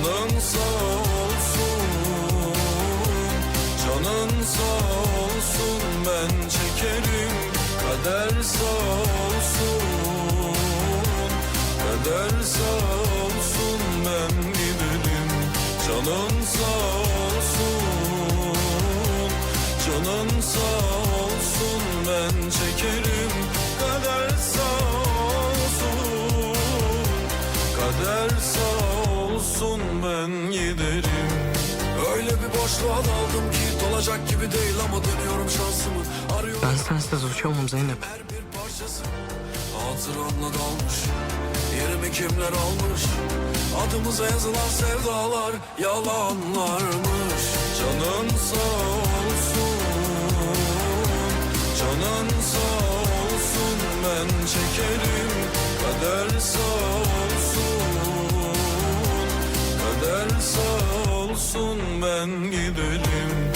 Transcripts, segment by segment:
Canın sağ olsun Canın sağ olsun Ben çekerim. Kader sağ olsun Kader sağ olsun Ben giderim Canın sağ olsun Canın sağ olsun Ben çekerim. Kader sağ olsun Kader sağ ben giderim. Öyle bir boşluğa daldım ki dolacak gibi değil ama dönüyorum şansımı. Arıyorum. Ben sensiz uçamam Zeynep. her bir parçası Hatıramla dalmış Yerimi kimler almış? Adımıza yazılan sevdalar yalanlarmış. Canın sağ olsun. Canın sağ olsun. Ben çekerim Kader sağ olsun Kader sağ olsun Ben giderim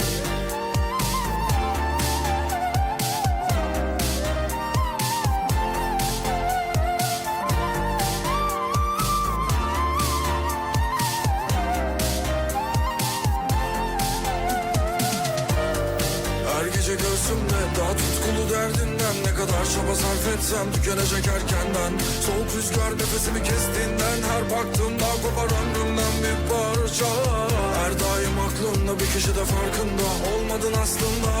Her gece göğsümde daha tutkulu derdinden Ne kadar çaba sarf etsem tükenecek erkenden. Soğuk rüzgar nefesimi kestiğinden Her baktığımda kopar ömrümden bir parça. Her daim aklımda bir kişi de farkında Olmadın aslında.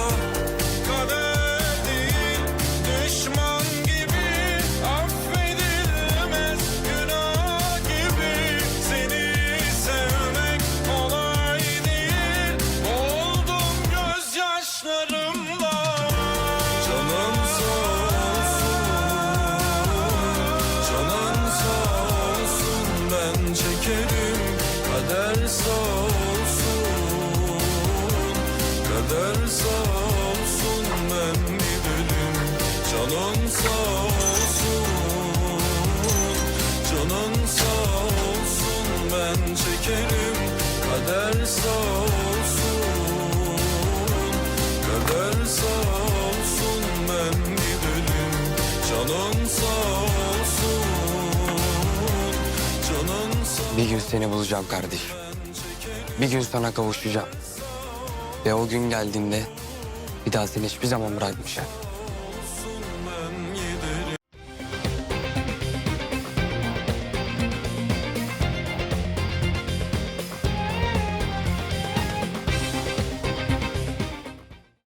Kader sağ olsun Ben giderim Canın sağ olsun. Canın sağ olsun Ben çekerim. Kader sağ olsun. Kader sağ olsun Ben giderim Canın sağ olsun. Canın sağ Bir gün seni bulacağım kardeşim. Bir gün sana kavuşacağım. Ve o gün geldiğinde bir daha seni hiçbir zaman bırakmayacağım.